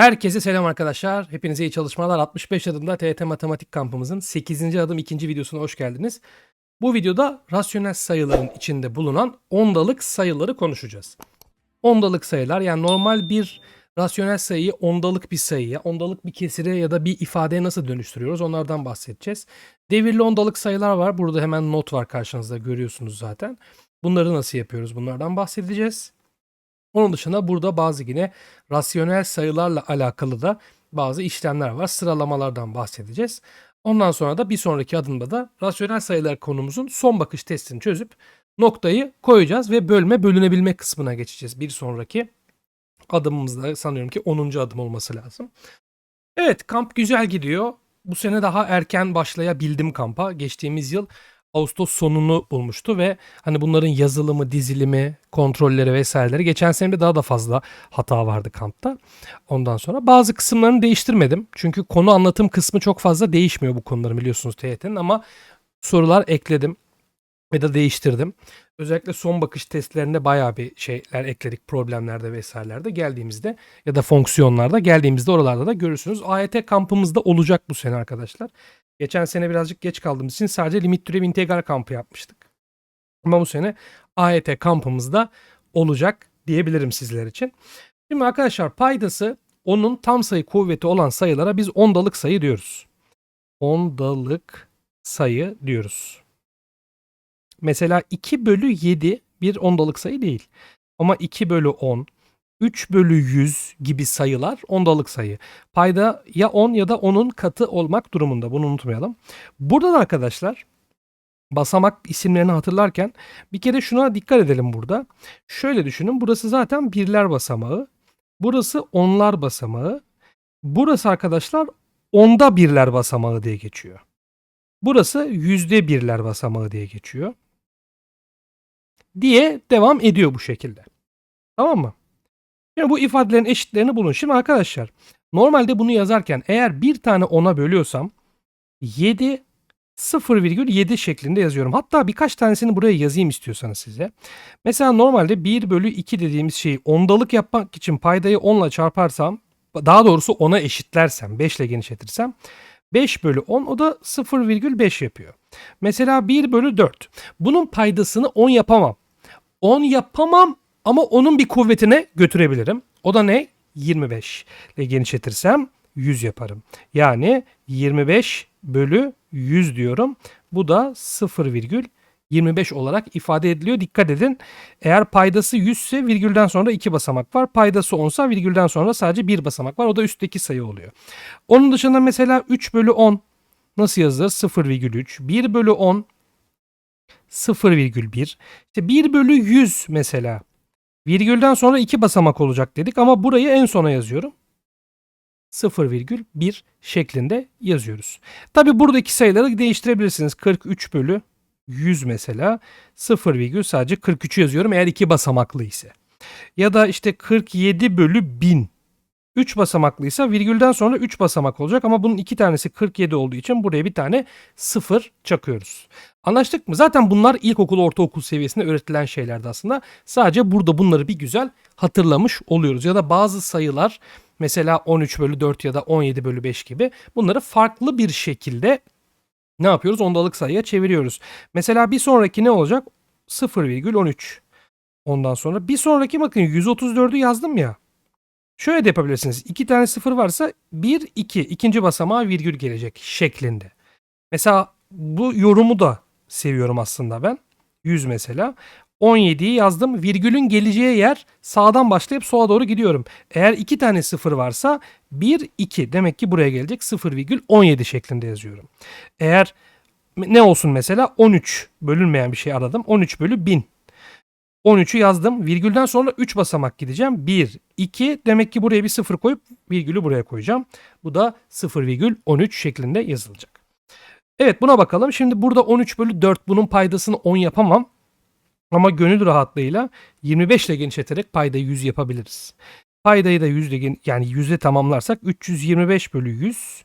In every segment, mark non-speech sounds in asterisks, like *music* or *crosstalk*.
Herkese selam arkadaşlar. Hepinize iyi çalışmalar. 65 adımda TYT Matematik kampımızın 8. adım 2. videosuna hoş geldiniz. Bu videoda rasyonel sayıların içinde bulunan ondalık sayıları konuşacağız. Ondalık sayılar yani normal bir rasyonel sayıyı ondalık bir sayıya, ondalık bir kesire ya da bir ifadeye nasıl dönüştürüyoruz onlardan bahsedeceğiz. Devirli ondalık sayılar var. Burada hemen not var karşınızda görüyorsunuz zaten. Bunları nasıl yapıyoruz bunlardan bahsedeceğiz. Onun dışında burada bazı yine rasyonel sayılarla alakalı da bazı işlemler var. Sıralamalardan bahsedeceğiz. Ondan sonra da bir sonraki adımda da rasyonel sayılar konumuzun son bakış testini çözüp noktayı koyacağız ve bölme bölünebilme kısmına geçeceğiz. Bir sonraki adımımızda sanıyorum ki 10. adım olması lazım. Evet kamp güzel gidiyor. Bu sene daha erken başlayabildim kampa. Geçtiğimiz yıl Ağustos sonunu bulmuştu ve hani bunların yazılımı, dizilimi, kontrolleri vesaireleri geçen sene daha da fazla hata vardı kampta. Ondan sonra bazı kısımlarını değiştirmedim. Çünkü konu anlatım kısmı çok fazla değişmiyor bu konuların biliyorsunuz TYT'nin ama sorular ekledim ve de değiştirdim. Özellikle son bakış testlerinde bayağı bir şeyler ekledik problemlerde vesairelerde geldiğimizde ya da fonksiyonlarda geldiğimizde oralarda da görürsünüz. AYT kampımızda olacak bu sene arkadaşlar. Geçen sene birazcık geç kaldığımız için sadece limit türev integral kampı yapmıştık. Ama bu sene AYT kampımızda olacak diyebilirim sizler için. Şimdi arkadaşlar paydası onun tam sayı kuvveti olan sayılara biz ondalık sayı diyoruz. Ondalık sayı diyoruz. Mesela 2 bölü 7 bir ondalık sayı değil. Ama 2 bölü 10, 3 bölü 100 gibi sayılar ondalık sayı. Payda ya 10 ya da 10'un katı olmak durumunda. Bunu unutmayalım. Burada da arkadaşlar basamak isimlerini hatırlarken bir kere şuna dikkat edelim burada. Şöyle düşünün. Burası zaten birler basamağı. Burası onlar basamağı. Burası arkadaşlar onda birler basamağı diye geçiyor. Burası yüzde birler basamağı diye geçiyor. Diye devam ediyor bu şekilde. Tamam mı? Şimdi bu ifadelerin eşitlerini bulun. Şimdi arkadaşlar normalde bunu yazarken eğer bir tane 10'a bölüyorsam 7 0,7 şeklinde yazıyorum. Hatta birkaç tanesini buraya yazayım istiyorsanız size. Mesela normalde 1 bölü 2 dediğimiz şeyi ondalık yapmak için paydayı 10 ile çarparsam daha doğrusu 10'a eşitlersem 5 ile genişletirsem 5 bölü 10 o da 0,5 yapıyor. Mesela 1 bölü 4. Bunun paydasını 10 yapamam. 10 yapamam ama onun bir kuvvetine götürebilirim. O da ne? 25 ile genişletirsem 100 yaparım. Yani 25 bölü 100 diyorum. Bu da 0,25 olarak ifade ediliyor. Dikkat edin. Eğer paydası 100 ise virgülden sonra 2 basamak var. Paydası 10 ise virgülden sonra sadece 1 basamak var. O da üstteki sayı oluyor. Onun dışında mesela 3 bölü 10 nasıl yazılır? 0,3. 1 bölü 10 0,1. İşte 1 bölü 100 mesela. Virgülden sonra 2 basamak olacak dedik ama burayı en sona yazıyorum. 0,1 şeklinde yazıyoruz. Tabi buradaki sayıları değiştirebilirsiniz. 43 bölü 100 mesela 0, sadece 43'ü yazıyorum eğer 2 basamaklı ise. Ya da işte 47 bölü 1000 3 basamaklıysa virgülden sonra 3 basamak olacak ama bunun iki tanesi 47 olduğu için buraya bir tane 0 çakıyoruz. Anlaştık mı? Zaten bunlar ilkokul, ortaokul seviyesinde öğretilen şeylerdi aslında. Sadece burada bunları bir güzel hatırlamış oluyoruz. Ya da bazı sayılar mesela 13 bölü 4 ya da 17 bölü 5 gibi bunları farklı bir şekilde ne yapıyoruz? Ondalık sayıya çeviriyoruz. Mesela bir sonraki ne olacak? 0,13. Ondan sonra bir sonraki bakın 134'ü yazdım ya. Şöyle de yapabilirsiniz. İki tane sıfır varsa 1, 2. ikinci basamağa virgül gelecek şeklinde. Mesela bu yorumu da seviyorum aslında ben. 100 mesela. 17'yi yazdım. Virgülün geleceği yer sağdan başlayıp sola doğru gidiyorum. Eğer iki tane sıfır varsa 1, 2. Demek ki buraya gelecek 0,17 şeklinde yazıyorum. Eğer ne olsun mesela 13 bölünmeyen bir şey aradım. 13 bölü 1000 13'ü yazdım. Virgülden sonra 3 basamak gideceğim. 1, 2. Demek ki buraya bir 0 koyup virgülü buraya koyacağım. Bu da 0,13 şeklinde yazılacak. Evet buna bakalım. Şimdi burada 13 bölü 4 bunun paydasını 10 yapamam. Ama gönül rahatlığıyla 25 ile genişleterek paydayı 100 yapabiliriz. Paydayı da 100 ile yani 100'e tamamlarsak 325 bölü 100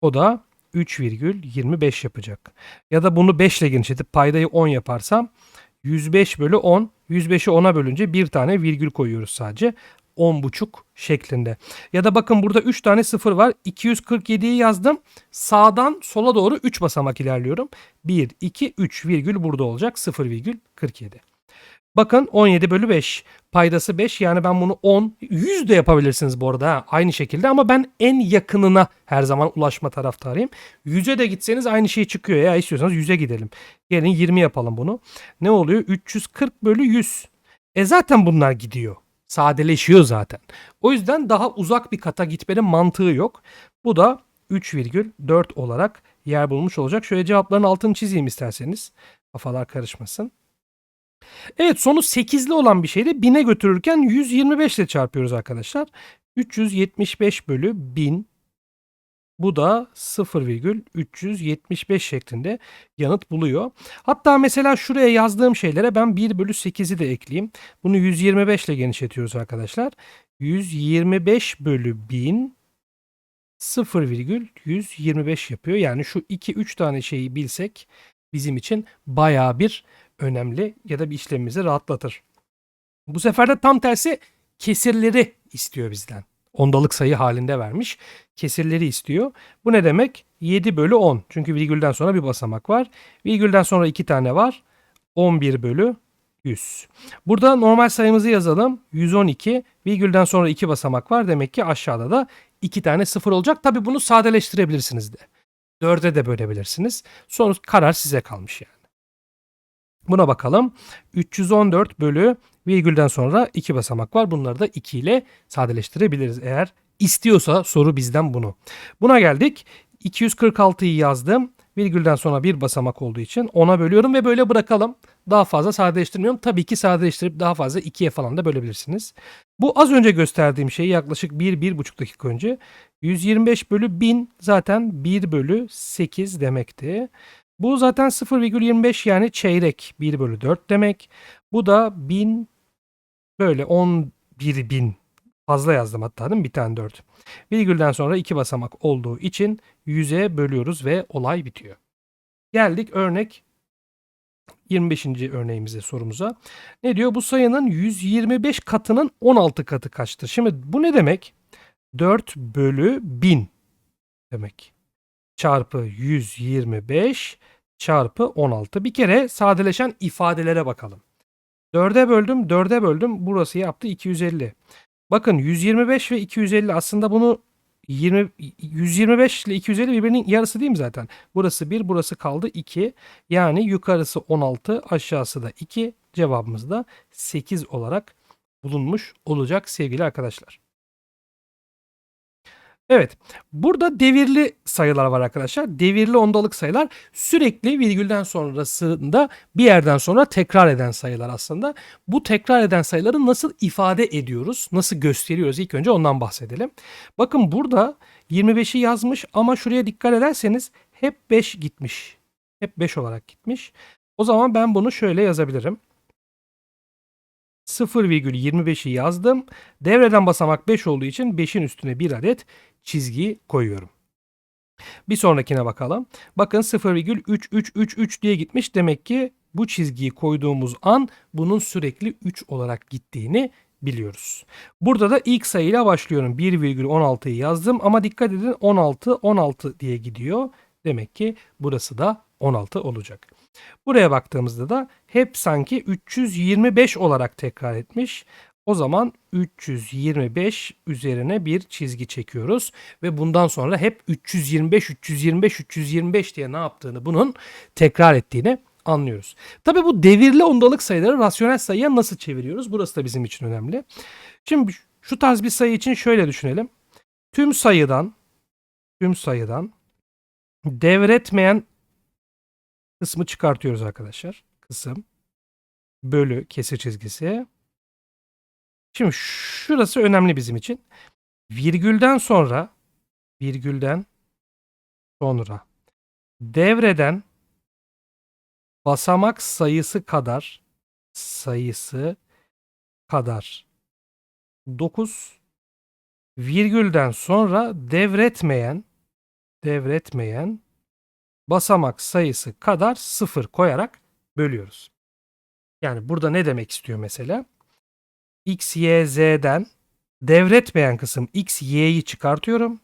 o da 3,25 yapacak. Ya da bunu 5 ile genişletip paydayı 10 yaparsam 105 bölü 10. 105'i 10'a bölünce bir tane virgül koyuyoruz sadece. 10,5 şeklinde. Ya da bakın burada 3 tane sıfır var. 247'yi yazdım. Sağdan sola doğru 3 basamak ilerliyorum. 1, 2, 3 virgül burada olacak. 0,47. Bakın 17 bölü 5. Paydası 5 yani ben bunu 10, 100 de yapabilirsiniz bu arada ha, aynı şekilde ama ben en yakınına her zaman ulaşma taraftarıyım. 100'e de gitseniz aynı şey çıkıyor ya istiyorsanız 100'e gidelim. Gelin 20 yapalım bunu. Ne oluyor? 340 bölü 100. E zaten bunlar gidiyor. Sadeleşiyor zaten. O yüzden daha uzak bir kata gitmenin mantığı yok. Bu da 3,4 olarak yer bulmuş olacak. Şöyle cevapların altını çizeyim isterseniz. Kafalar karışmasın. Evet sonu 8'li olan bir şeyi 1000'e götürürken 125 ile çarpıyoruz arkadaşlar. 375 bölü 1000 bu da 0,375 şeklinde yanıt buluyor. Hatta mesela şuraya yazdığım şeylere ben 1 bölü 8'i de ekleyeyim. Bunu 125 ile genişletiyoruz arkadaşlar. 125 bölü 1000 0,125 yapıyor. Yani şu 2-3 tane şeyi bilsek bizim için bayağı bir önemli ya da bir işlemimizi rahatlatır. Bu sefer de tam tersi kesirleri istiyor bizden. Ondalık sayı halinde vermiş. Kesirleri istiyor. Bu ne demek? 7 bölü 10. Çünkü virgülden sonra bir basamak var. Virgülden sonra 2 tane var. 11 bölü 100. Burada normal sayımızı yazalım. 112. Virgülden sonra 2 basamak var. Demek ki aşağıda da 2 tane sıfır olacak. Tabi bunu sadeleştirebilirsiniz de. 4'e de bölebilirsiniz. Sonra karar size kalmış yani. Buna bakalım. 314 bölü virgülden sonra 2 basamak var. Bunları da 2 ile sadeleştirebiliriz eğer istiyorsa soru bizden bunu. Buna geldik. 246'yı yazdım. Virgülden sonra bir basamak olduğu için 10'a bölüyorum ve böyle bırakalım. Daha fazla sadeleştirmiyorum. Tabii ki sadeleştirip daha fazla 2'ye falan da bölebilirsiniz. Bu az önce gösterdiğim şey yaklaşık 1-1,5 dakika önce. 125 bölü 1000 zaten 1 bölü 8 demekti. Bu zaten 0,25 yani çeyrek 1 bölü 4 demek. Bu da 1000 böyle 11 bin fazla yazdım hatta değil mi? Bir tane 4. Virgülden sonra 2 basamak olduğu için 100'e bölüyoruz ve olay bitiyor. Geldik örnek 25. örneğimize sorumuza. Ne diyor? Bu sayının 125 katının 16 katı kaçtır? Şimdi bu ne demek? 4 bölü 1000 demek. Çarpı 125 çarpı 16. Bir kere sadeleşen ifadelere bakalım. 4'e böldüm, 4'e böldüm. Burası yaptı 250. Bakın 125 ve 250 aslında bunu 20 125 ile 250 birbirinin yarısı değil mi zaten? Burası 1, burası kaldı 2. Yani yukarısı 16, aşağısı da 2. Cevabımız da 8 olarak bulunmuş olacak sevgili arkadaşlar. Evet. Burada devirli sayılar var arkadaşlar. Devirli ondalık sayılar sürekli virgülden sonrasında bir yerden sonra tekrar eden sayılar aslında. Bu tekrar eden sayıları nasıl ifade ediyoruz? Nasıl gösteriyoruz? İlk önce ondan bahsedelim. Bakın burada 25'i yazmış ama şuraya dikkat ederseniz hep 5 gitmiş. Hep 5 olarak gitmiş. O zaman ben bunu şöyle yazabilirim. 0,25'i yazdım. Devreden basamak 5 olduğu için 5'in üstüne bir adet çizgi koyuyorum. Bir sonrakine bakalım. Bakın 0,3333 diye gitmiş. Demek ki bu çizgiyi koyduğumuz an bunun sürekli 3 olarak gittiğini biliyoruz. Burada da ilk sayıyla başlıyorum. 1,16'yı yazdım ama dikkat edin 16 16 diye gidiyor. Demek ki burası da 16 olacak. Buraya baktığımızda da hep sanki 325 olarak tekrar etmiş. O zaman 325 üzerine bir çizgi çekiyoruz ve bundan sonra hep 325 325 325 diye ne yaptığını bunun tekrar ettiğini anlıyoruz. Tabii bu devirli ondalık sayıları rasyonel sayıya nasıl çeviriyoruz? Burası da bizim için önemli. Şimdi şu tarz bir sayı için şöyle düşünelim. Tüm sayıdan tüm sayıdan devretmeyen kısmı çıkartıyoruz arkadaşlar. Kısım bölü kesir çizgisi. Şimdi şurası önemli bizim için. Virgülden sonra virgülden sonra devreden basamak sayısı kadar sayısı kadar 9 virgülden sonra devretmeyen devretmeyen basamak sayısı kadar 0 koyarak bölüyoruz. Yani burada ne demek istiyor mesela? x, y, z'den devretmeyen kısım x, y'yi çıkartıyorum.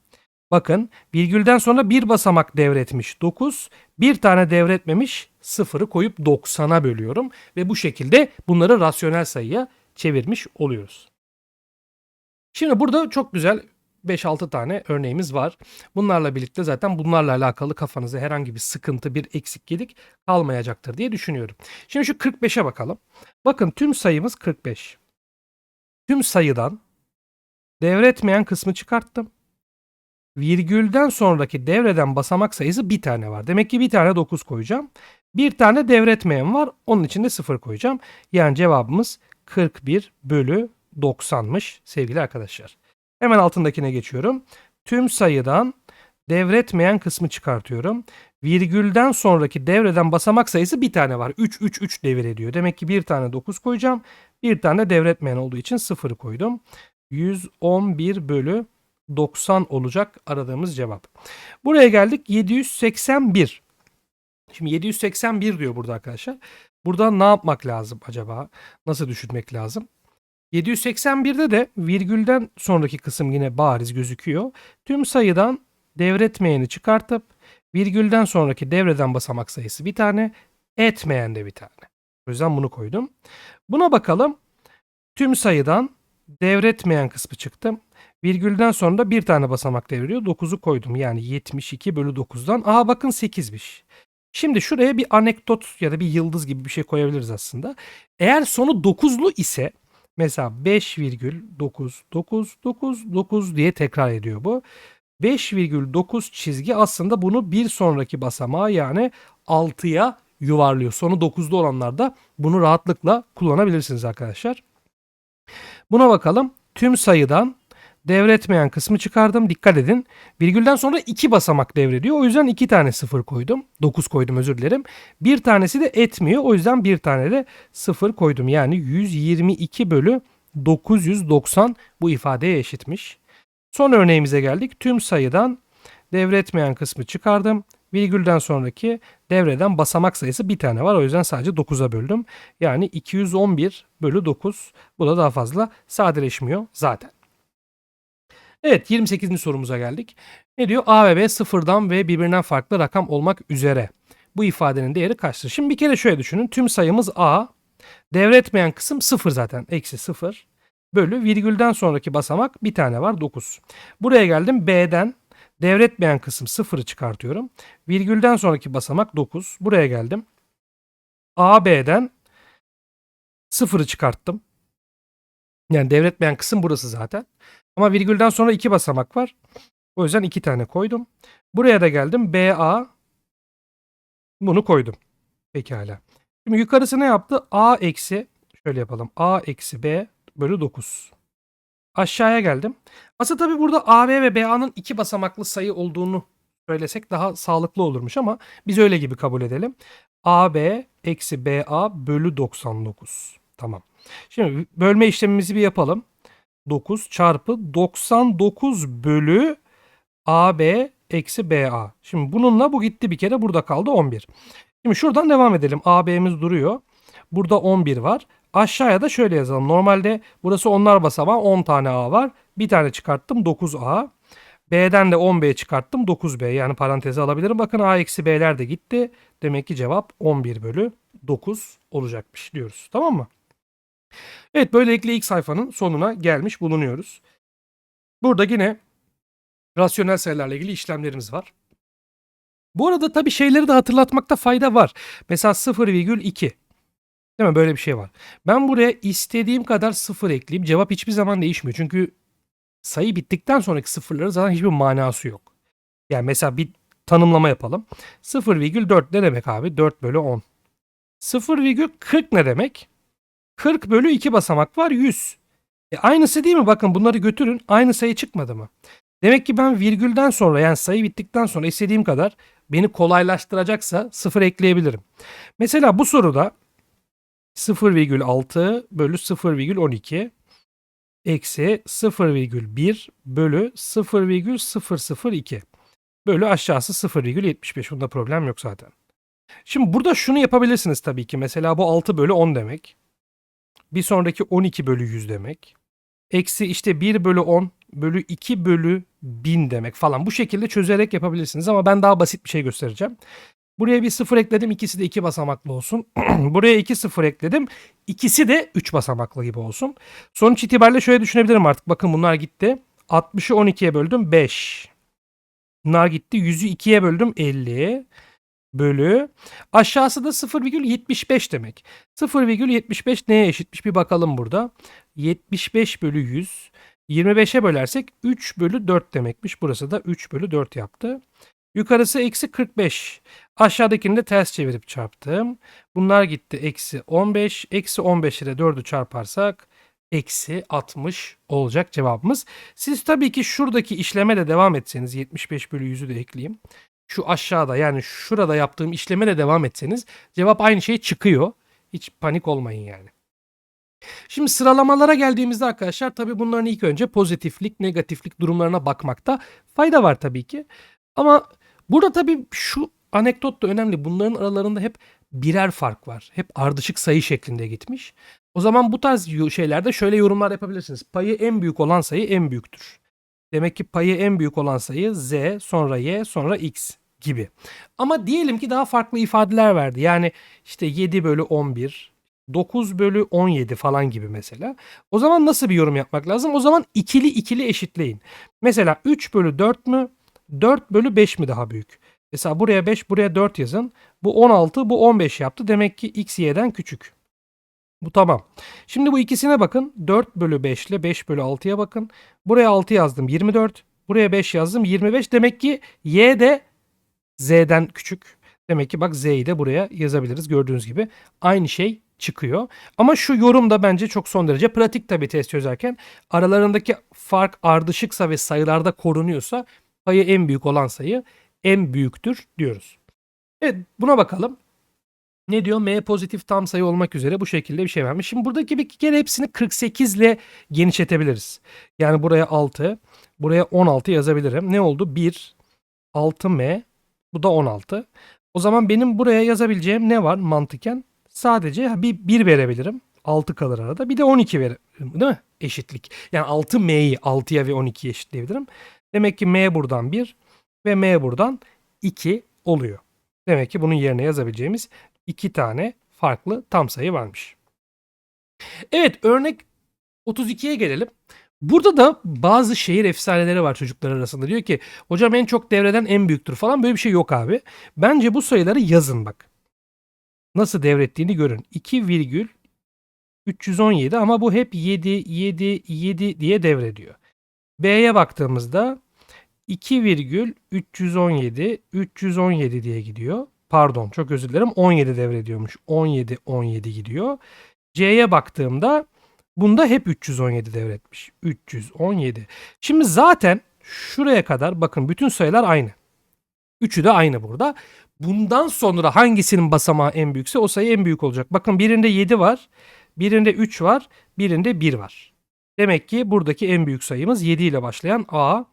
Bakın virgülden sonra bir basamak devretmiş 9, bir tane devretmemiş 0'ı koyup 90'a bölüyorum ve bu şekilde bunları rasyonel sayıya çevirmiş oluyoruz. Şimdi burada çok güzel 5-6 tane örneğimiz var. Bunlarla birlikte zaten bunlarla alakalı kafanıza herhangi bir sıkıntı, bir eksik gedik kalmayacaktır diye düşünüyorum. Şimdi şu 45'e bakalım. Bakın tüm sayımız 45. Tüm sayıdan devretmeyen kısmı çıkarttım. Virgülden sonraki devreden basamak sayısı bir tane var. Demek ki bir tane 9 koyacağım. Bir tane devretmeyen var. Onun için de 0 koyacağım. Yani cevabımız 41 bölü 90'mış sevgili arkadaşlar. Hemen altındakine geçiyorum. Tüm sayıdan devretmeyen kısmı çıkartıyorum. Virgülden sonraki devreden basamak sayısı bir tane var. 3, 3, 3 devir ediyor. Demek ki bir tane 9 koyacağım. Bir tane devretmeyen olduğu için 0 koydum. 111 bölü 90 olacak aradığımız cevap. Buraya geldik 781. Şimdi 781 diyor burada arkadaşlar. Burada ne yapmak lazım acaba? Nasıl düşünmek lazım? 781'de de virgülden sonraki kısım yine bariz gözüküyor. Tüm sayıdan devretmeyeni çıkartıp virgülden sonraki devreden basamak sayısı bir tane, etmeyen de bir tane. O yüzden bunu koydum. Buna bakalım. Tüm sayıdan devretmeyen kısmı çıktı. Virgülden sonra da bir tane basamak devrediyor. 9'u koydum. Yani 72 bölü 9'dan. Aha bakın 8'miş. Şimdi şuraya bir anekdot ya da bir yıldız gibi bir şey koyabiliriz aslında. Eğer sonu 9'lu ise mesela 5,99999 diye tekrar ediyor bu. 5,9 çizgi aslında bunu bir sonraki basamağa yani 6'ya yuvarlıyor. Sonu 9'lu olanlarda bunu rahatlıkla kullanabilirsiniz arkadaşlar. Buna bakalım. Tüm sayıdan devretmeyen kısmı çıkardım. Dikkat edin. Virgülden sonra iki basamak devrediyor. O yüzden iki tane sıfır koydum. 9 koydum özür dilerim. Bir tanesi de etmiyor. O yüzden bir tane de sıfır koydum. Yani 122 bölü 990 bu ifadeye eşitmiş. Son örneğimize geldik. Tüm sayıdan devretmeyen kısmı çıkardım. Virgülden sonraki devreden basamak sayısı bir tane var. O yüzden sadece 9'a böldüm. Yani 211 bölü 9. Bu da daha fazla sadeleşmiyor zaten. Evet 28. sorumuza geldik. Ne diyor? A ve B sıfırdan ve birbirinden farklı rakam olmak üzere. Bu ifadenin değeri kaçtır? Şimdi bir kere şöyle düşünün. Tüm sayımız A. Devretmeyen kısım 0 zaten. Eksi 0. Bölü virgülden sonraki basamak bir tane var 9. Buraya geldim B'den devretmeyen kısım 0'ı çıkartıyorum. Virgülden sonraki basamak 9. Buraya geldim. A, B'den 0'ı çıkarttım. Yani devretmeyen kısım burası zaten. Ama virgülden sonra iki basamak var. O yüzden iki tane koydum. Buraya da geldim. BA bunu koydum. Pekala. Şimdi yukarısı ne yaptı? A eksi şöyle yapalım. A eksi B bölü 9. Aşağıya geldim. Aslında tabii burada AB ve BA'nın iki basamaklı sayı olduğunu söylesek daha sağlıklı olurmuş ama biz öyle gibi kabul edelim. AB eksi BA bölü 99. Tamam. Şimdi bölme işlemimizi bir yapalım. 9 çarpı 99 bölü AB eksi BA. Şimdi bununla bu gitti bir kere burada kaldı 11. Şimdi şuradan devam edelim. AB'miz duruyor. Burada 11 var. Aşağıya da şöyle yazalım. Normalde burası onlar basamağı 10 tane A var. Bir tane çıkarttım 9A. B'den de 10B çıkarttım 9B. Yani paranteze alabilirim. Bakın A eksi B'ler de gitti. Demek ki cevap 11 bölü 9 olacakmış diyoruz. Tamam mı? Evet böylelikle ilk sayfanın sonuna gelmiş bulunuyoruz. Burada yine rasyonel sayılarla ilgili işlemlerimiz var. Bu arada tabii şeyleri de hatırlatmakta fayda var. Mesela 0,2 Değil mi? Böyle bir şey var. Ben buraya istediğim kadar sıfır ekleyeyim. Cevap hiçbir zaman değişmiyor. Çünkü sayı bittikten sonraki sıfırları zaten hiçbir manası yok. Yani mesela bir tanımlama yapalım. 0,4 ne demek abi? 4 bölü 10. 0,40 ne demek? 40 bölü 2 basamak var 100. E aynısı değil mi? Bakın bunları götürün. Aynı sayı çıkmadı mı? Demek ki ben virgülden sonra yani sayı bittikten sonra istediğim kadar beni kolaylaştıracaksa sıfır ekleyebilirim. Mesela bu soruda 0,6 bölü 0,12 eksi 0,1 bölü 0,002 bölü aşağısı 0,75. Bunda problem yok zaten. Şimdi burada şunu yapabilirsiniz tabii ki. Mesela bu 6 bölü 10 demek. Bir sonraki 12 bölü 100 demek. Eksi işte 1 bölü 10 bölü 2 bölü 1000 demek falan. Bu şekilde çözerek yapabilirsiniz ama ben daha basit bir şey göstereceğim. Buraya bir sıfır ekledim. ikisi de 2 basamaklı olsun. *clears throat* Buraya 2 sıfır ekledim. İkisi de 3 basamaklı gibi olsun. Sonuç itibariyle şöyle düşünebilirim artık. Bakın bunlar gitti. 60'ı 12'ye böldüm 5. Bunlar gitti. 100'ü 2'ye böldüm 50 bölü. Aşağısı da 0,75 demek. 0,75 neye eşitmiş bir bakalım burada. 75 bölü 100. 25'e bölersek 3 bölü 4 demekmiş. Burası da 3 bölü 4 yaptı. Yukarısı eksi 45. Aşağıdakini de ters çevirip çarptım. Bunlar gitti eksi 15. Eksi 15 ile 4'ü çarparsak eksi 60 olacak cevabımız. Siz tabii ki şuradaki işleme de devam etseniz 75 bölü 100'ü de ekleyeyim. Şu aşağıda yani şurada yaptığım işleme de devam etseniz cevap aynı şey çıkıyor. Hiç panik olmayın yani. Şimdi sıralamalara geldiğimizde arkadaşlar tabii bunların ilk önce pozitiflik, negatiflik durumlarına bakmakta fayda var tabii ki. Ama burada tabii şu anekdot da önemli. Bunların aralarında hep birer fark var. Hep ardışık sayı şeklinde gitmiş. O zaman bu tarz şeylerde şöyle yorumlar yapabilirsiniz. Payı en büyük olan sayı en büyüktür. Demek ki payı en büyük olan sayı z, sonra y, sonra x gibi. Ama diyelim ki daha farklı ifadeler verdi. Yani işte 7 bölü 11, 9 bölü 17 falan gibi mesela. O zaman nasıl bir yorum yapmak lazım? O zaman ikili ikili eşitleyin. Mesela 3 bölü 4 mü? 4 bölü 5 mi daha büyük? Mesela buraya 5, buraya 4 yazın. Bu 16, bu 15 yaptı. Demek ki x y'den küçük. Bu tamam. Şimdi bu ikisine bakın. 4 bölü 5 ile 5 bölü 6'ya bakın. Buraya 6 yazdım 24. Buraya 5 yazdım 25. Demek ki y de z'den küçük. Demek ki bak z'yi de buraya yazabiliriz. Gördüğünüz gibi aynı şey çıkıyor. Ama şu yorum da bence çok son derece pratik tabii test çözerken. Aralarındaki fark ardışıksa ve sayılarda korunuyorsa payı en büyük olan sayı en büyüktür diyoruz. Evet buna bakalım. Ne diyor? M pozitif tam sayı olmak üzere bu şekilde bir şey vermiş. Şimdi buradaki bir kere hepsini 48 ile genişletebiliriz. Yani buraya 6, buraya 16 yazabilirim. Ne oldu? 1, 6M, bu da 16. O zaman benim buraya yazabileceğim ne var mantıken? Sadece bir 1 verebilirim. 6 kalır arada. Bir de 12 veririm. Değil mi? Eşitlik. Yani 6M'yi 6'ya ve 12'ye eşitleyebilirim. Demek ki M buradan 1 ve M buradan 2 oluyor. Demek ki bunun yerine yazabileceğimiz iki tane farklı tam sayı varmış. Evet örnek 32'ye gelelim. Burada da bazı şehir efsaneleri var çocuklar arasında. Diyor ki hocam en çok devreden en büyüktür falan böyle bir şey yok abi. Bence bu sayıları yazın bak. Nasıl devrettiğini görün. 2 virgül 317 ama bu hep 7 7 7 diye devrediyor. B'ye baktığımızda 2 virgül 317 317 diye gidiyor. Pardon çok özür dilerim 17 devrediyormuş. 17 17 gidiyor. C'ye baktığımda bunda hep 317 devretmiş. 317. Şimdi zaten şuraya kadar bakın bütün sayılar aynı. Üçü de aynı burada. Bundan sonra hangisinin basamağı en büyükse o sayı en büyük olacak. Bakın birinde 7 var, birinde 3 var, birinde 1 var. Demek ki buradaki en büyük sayımız 7 ile başlayan A,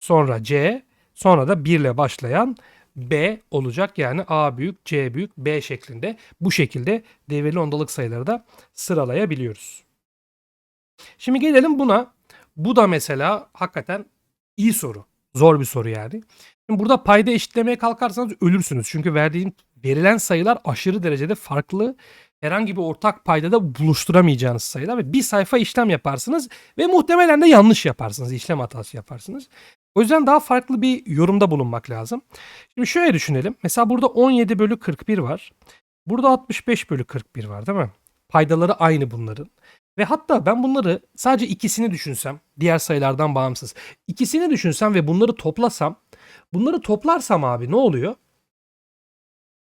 sonra C, sonra da 1 ile başlayan B olacak. Yani A büyük, C büyük, B şeklinde. Bu şekilde devreli ondalık sayıları da sıralayabiliyoruz. Şimdi gelelim buna. Bu da mesela hakikaten iyi soru. Zor bir soru yani. Şimdi burada payda eşitlemeye kalkarsanız ölürsünüz. Çünkü verdiğim verilen sayılar aşırı derecede farklı. Herhangi bir ortak payda da buluşturamayacağınız sayılar ve bir sayfa işlem yaparsınız ve muhtemelen de yanlış yaparsınız. işlem hatası yaparsınız. O yüzden daha farklı bir yorumda bulunmak lazım. Şimdi şöyle düşünelim. Mesela burada 17 bölü 41 var. Burada 65 bölü 41 var değil mi? Paydaları aynı bunların. Ve hatta ben bunları sadece ikisini düşünsem, diğer sayılardan bağımsız. ikisini düşünsem ve bunları toplasam, bunları toplarsam abi ne oluyor?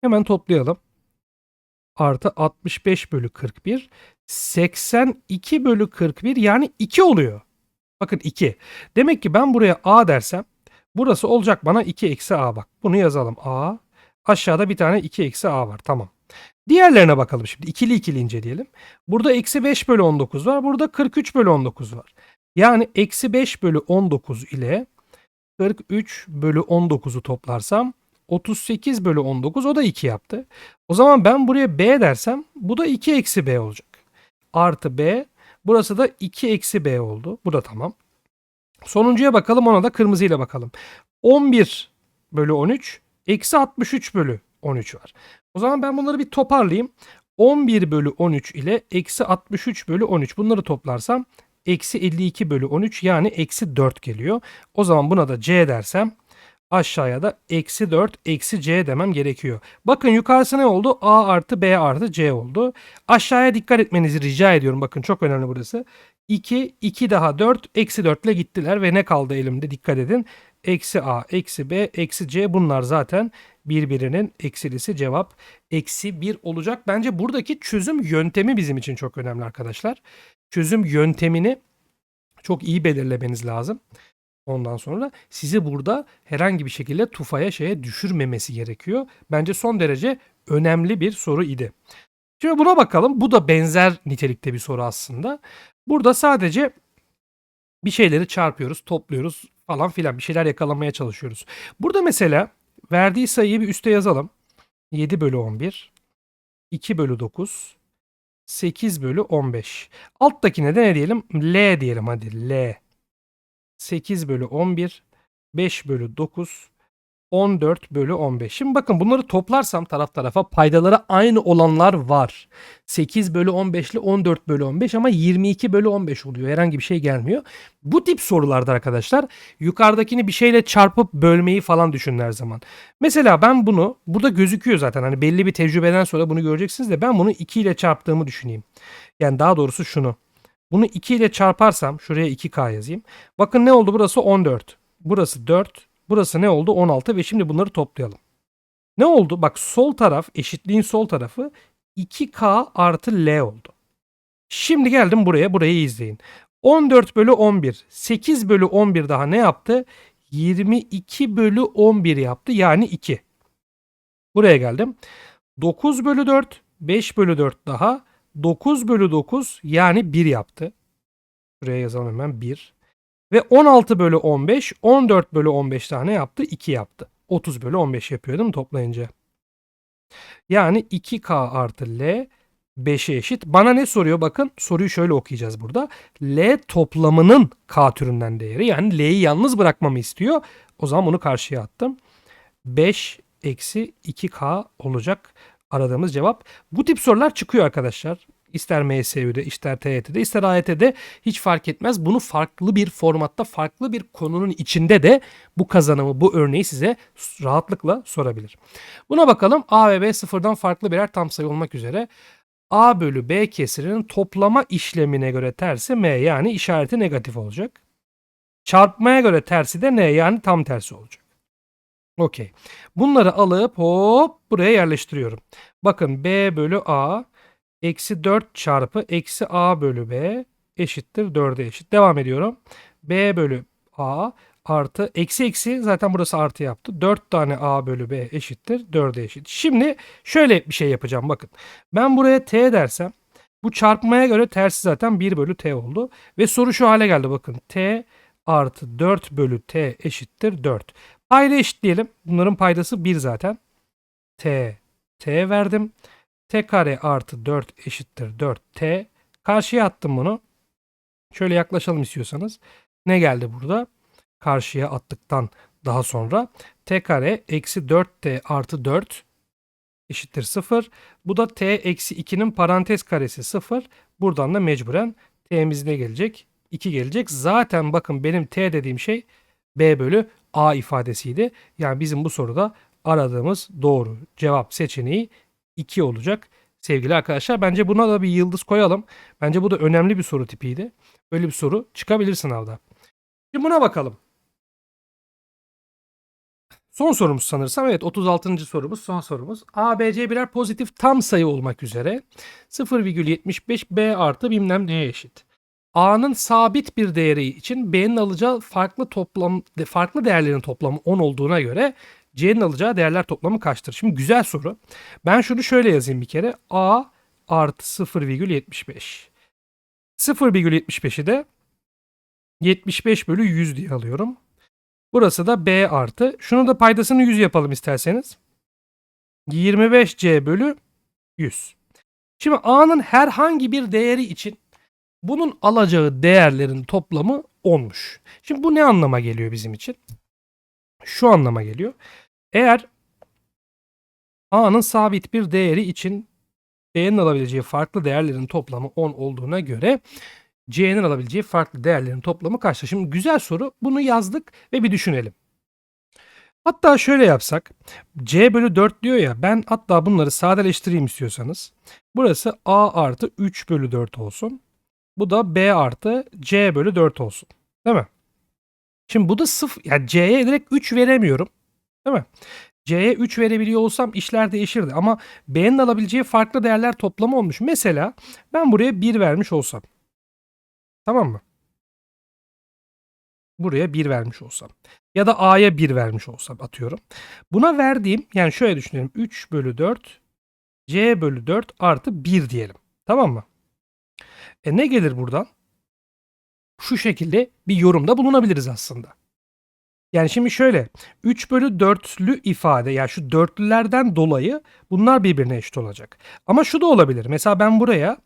Hemen toplayalım. Artı 65 bölü 41, 82 bölü 41 yani 2 oluyor. Bakın 2. Demek ki ben buraya a dersem burası olacak bana 2 eksi a bak. Bunu yazalım a. Aşağıda bir tane 2 eksi a var tamam. Diğerlerine bakalım şimdi. İkili ikili inceleyelim. Burada eksi 5 bölü 19 var. Burada 43 bölü 19 var. Yani eksi 5 bölü 19 ile 43 bölü 19'u toplarsam 38 bölü 19 o da 2 yaptı. O zaman ben buraya b dersem bu da 2 eksi b olacak. Artı b Burası da 2 eksi b oldu. Bu da tamam. Sonuncuya bakalım ona da kırmızıyla bakalım. 11 bölü 13 eksi 63 bölü 13 var. O zaman ben bunları bir toparlayayım. 11 bölü 13 ile eksi 63 bölü 13 bunları toplarsam eksi 52 bölü 13 yani eksi 4 geliyor. O zaman buna da c dersem aşağıya da eksi 4 eksi c demem gerekiyor. Bakın yukarısı ne oldu? a artı b artı c oldu. Aşağıya dikkat etmenizi rica ediyorum. Bakın çok önemli burası. 2, 2 daha 4, eksi 4 ile gittiler ve ne kaldı elimde dikkat edin. Eksi a, eksi b, eksi c bunlar zaten birbirinin eksilisi cevap eksi 1 olacak. Bence buradaki çözüm yöntemi bizim için çok önemli arkadaşlar. Çözüm yöntemini çok iyi belirlemeniz lazım. Ondan sonra sizi burada herhangi bir şekilde tufaya şeye düşürmemesi gerekiyor. Bence son derece önemli bir soru idi. Şimdi buna bakalım. Bu da benzer nitelikte bir soru aslında. Burada sadece bir şeyleri çarpıyoruz, topluyoruz falan filan bir şeyler yakalamaya çalışıyoruz. Burada mesela verdiği sayıyı bir üste yazalım. 7 bölü 11, 2 bölü 9, 8 bölü 15. Alttakine de ne diyelim? L diyelim hadi L. 8 bölü 11, 5 bölü 9, 14 bölü 15. Şimdi bakın bunları toplarsam taraf tarafa paydaları aynı olanlar var. 8 bölü 15 ile 14 bölü 15 ama 22 bölü 15 oluyor. Herhangi bir şey gelmiyor. Bu tip sorularda arkadaşlar yukarıdakini bir şeyle çarpıp bölmeyi falan düşünün her zaman. Mesela ben bunu burada gözüküyor zaten hani belli bir tecrübeden sonra bunu göreceksiniz de ben bunu 2 ile çarptığımı düşüneyim. Yani daha doğrusu şunu. Bunu 2 ile çarparsam şuraya 2K yazayım. Bakın ne oldu burası 14. Burası 4. Burası ne oldu 16 ve şimdi bunları toplayalım. Ne oldu? Bak sol taraf eşitliğin sol tarafı 2K artı L oldu. Şimdi geldim buraya. Burayı izleyin. 14 bölü 11. 8 bölü 11 daha ne yaptı? 22 bölü 11 yaptı. Yani 2. Buraya geldim. 9 bölü 4. 5 bölü 4 daha. 9 bölü 9 yani 1 yaptı. Buraya yazalım hemen 1. Ve 16 bölü 15, 14 bölü 15 tane yaptı? 2 yaptı. 30 bölü 15 yapıyor değil mi toplayınca? Yani 2K artı L 5'e eşit. Bana ne soruyor? Bakın soruyu şöyle okuyacağız burada. L toplamının K türünden değeri. Yani L'yi yalnız bırakmamı istiyor. O zaman bunu karşıya attım. 5 eksi 2K olacak aradığımız cevap. Bu tip sorular çıkıyor arkadaşlar. İster MSÜ'de, ister TYT'de, ister AYT'de hiç fark etmez. Bunu farklı bir formatta, farklı bir konunun içinde de bu kazanımı, bu örneği size rahatlıkla sorabilir. Buna bakalım. A ve B sıfırdan farklı birer tam sayı olmak üzere. A bölü B kesirinin toplama işlemine göre tersi M yani işareti negatif olacak. Çarpmaya göre tersi de N yani tam tersi olacak. Okey. Bunları alıp hop buraya yerleştiriyorum. Bakın B bölü A eksi 4 çarpı eksi a bölü b eşittir 4'e eşit. Devam ediyorum. b bölü a artı eksi eksi zaten burası artı yaptı. 4 tane a bölü b eşittir 4'e eşit. Şimdi şöyle bir şey yapacağım bakın. Ben buraya t dersem bu çarpmaya göre tersi zaten 1 bölü t oldu. Ve soru şu hale geldi bakın. t artı 4 bölü t eşittir 4. Payda eşitleyelim. Bunların paydası 1 zaten. t, t verdim t kare artı 4 eşittir 4t. Karşıya attım bunu. Şöyle yaklaşalım istiyorsanız. Ne geldi burada? Karşıya attıktan daha sonra t kare eksi 4t artı 4 eşittir 0. Bu da t eksi 2'nin parantez karesi 0. Buradan da mecburen t'miz ne gelecek? 2 gelecek. Zaten bakın benim t dediğim şey b bölü a ifadesiydi. Yani bizim bu soruda aradığımız doğru cevap seçeneği 2 olacak sevgili arkadaşlar. Bence buna da bir yıldız koyalım. Bence bu da önemli bir soru tipiydi. Böyle bir soru çıkabilir sınavda. Şimdi buna bakalım. Son sorumuz sanırsam evet 36. sorumuz son sorumuz. A, B, C birer pozitif tam sayı olmak üzere 0,75 B artı bilmem neye eşit. A'nın sabit bir değeri için B'nin alacağı farklı toplam farklı değerlerin toplamı 10 olduğuna göre C'nin alacağı değerler toplamı kaçtır? Şimdi güzel soru. Ben şunu şöyle yazayım bir kere. A artı 0,75. 0,75'i de 75 bölü 100 diye alıyorum. Burası da B artı. Şunu da paydasını 100 yapalım isterseniz. 25C bölü 100. Şimdi A'nın herhangi bir değeri için Bunun alacağı değerlerin toplamı 10'muş. Şimdi bu ne anlama geliyor bizim için? Şu anlama geliyor. Eğer A'nın sabit bir değeri için B'nin alabileceği farklı değerlerin toplamı 10 olduğuna göre C'nin alabileceği farklı değerlerin toplamı kaçtır? Şimdi güzel soru. Bunu yazdık ve bir düşünelim. Hatta şöyle yapsak. C bölü 4 diyor ya. Ben hatta bunları sadeleştireyim istiyorsanız. Burası A artı 3 bölü 4 olsun. Bu da B artı C bölü 4 olsun. Değil mi? Şimdi bu da sıfır. Yani C'ye direkt 3 veremiyorum. Değil mi? C'ye 3 verebiliyor olsam işler değişirdi. Ama B'nin alabileceği farklı değerler toplamı olmuş. Mesela ben buraya 1 vermiş olsam. Tamam mı? Buraya 1 vermiş olsam. Ya da A'ya 1 vermiş olsam atıyorum. Buna verdiğim yani şöyle düşünelim. 3 bölü 4 C bölü 4 artı 1 diyelim. Tamam mı? E ne gelir buradan? Şu şekilde bir yorumda bulunabiliriz aslında. Yani şimdi şöyle 3 bölü 4'lü ifade yani şu dörtlülerden dolayı bunlar birbirine eşit olacak. Ama şu da olabilir. Mesela ben buraya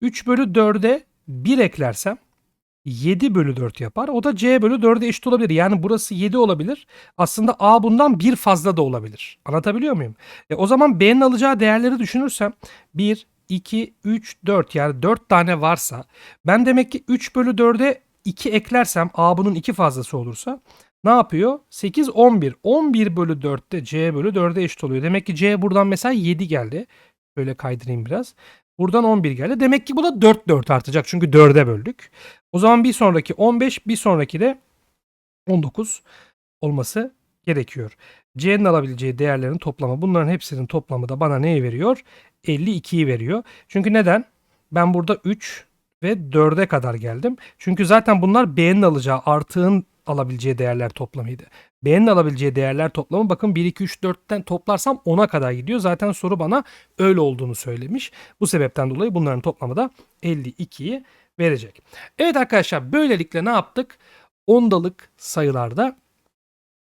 3 bölü 4'e 1 eklersem 7 bölü 4 yapar. O da C bölü 4'e eşit olabilir. Yani burası 7 olabilir. Aslında A bundan bir fazla da olabilir. Anlatabiliyor muyum? E, o zaman B'nin alacağı değerleri düşünürsem 1, 2, 3, 4 yani 4 tane varsa ben demek ki 3 bölü 4'e 2 eklersem A bunun 2 fazlası olursa ne yapıyor? 8, 11. 11 bölü 4'te C bölü 4'e eşit oluyor. Demek ki C buradan mesela 7 geldi. Böyle kaydırayım biraz. Buradan 11 geldi. Demek ki bu da 4 4 artacak. Çünkü 4'e böldük. O zaman bir sonraki 15, bir sonraki de 19 olması gerekiyor. C'nin alabileceği değerlerin toplamı bunların hepsinin toplamı da bana neyi veriyor? 52'yi veriyor. Çünkü neden? Ben burada 3 ve 4'e kadar geldim. Çünkü zaten bunlar B'nin alacağı artığın alabileceği değerler toplamıydı. B'nin alabileceği değerler toplamı bakın 1, 2, 3, 4'ten toplarsam 10'a kadar gidiyor. Zaten soru bana öyle olduğunu söylemiş. Bu sebepten dolayı bunların toplamı da 52'yi verecek. Evet arkadaşlar böylelikle ne yaptık? Ondalık sayılarda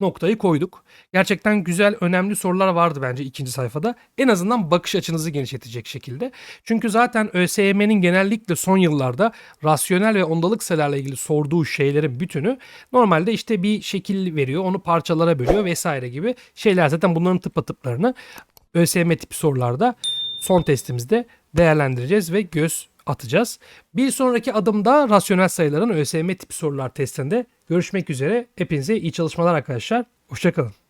noktayı koyduk. Gerçekten güzel, önemli sorular vardı bence ikinci sayfada. En azından bakış açınızı genişletecek şekilde. Çünkü zaten ÖSYM'nin genellikle son yıllarda rasyonel ve ondalık sayılarla ilgili sorduğu şeylerin bütünü normalde işte bir şekil veriyor, onu parçalara bölüyor vesaire gibi şeyler. Zaten bunların tıpatıplarını ÖSYM tipi sorularda son testimizde değerlendireceğiz ve göz atacağız. Bir sonraki adımda rasyonel sayıların ÖSYM tipi sorular testinde görüşmek üzere. Hepinize iyi çalışmalar arkadaşlar. Hoşçakalın.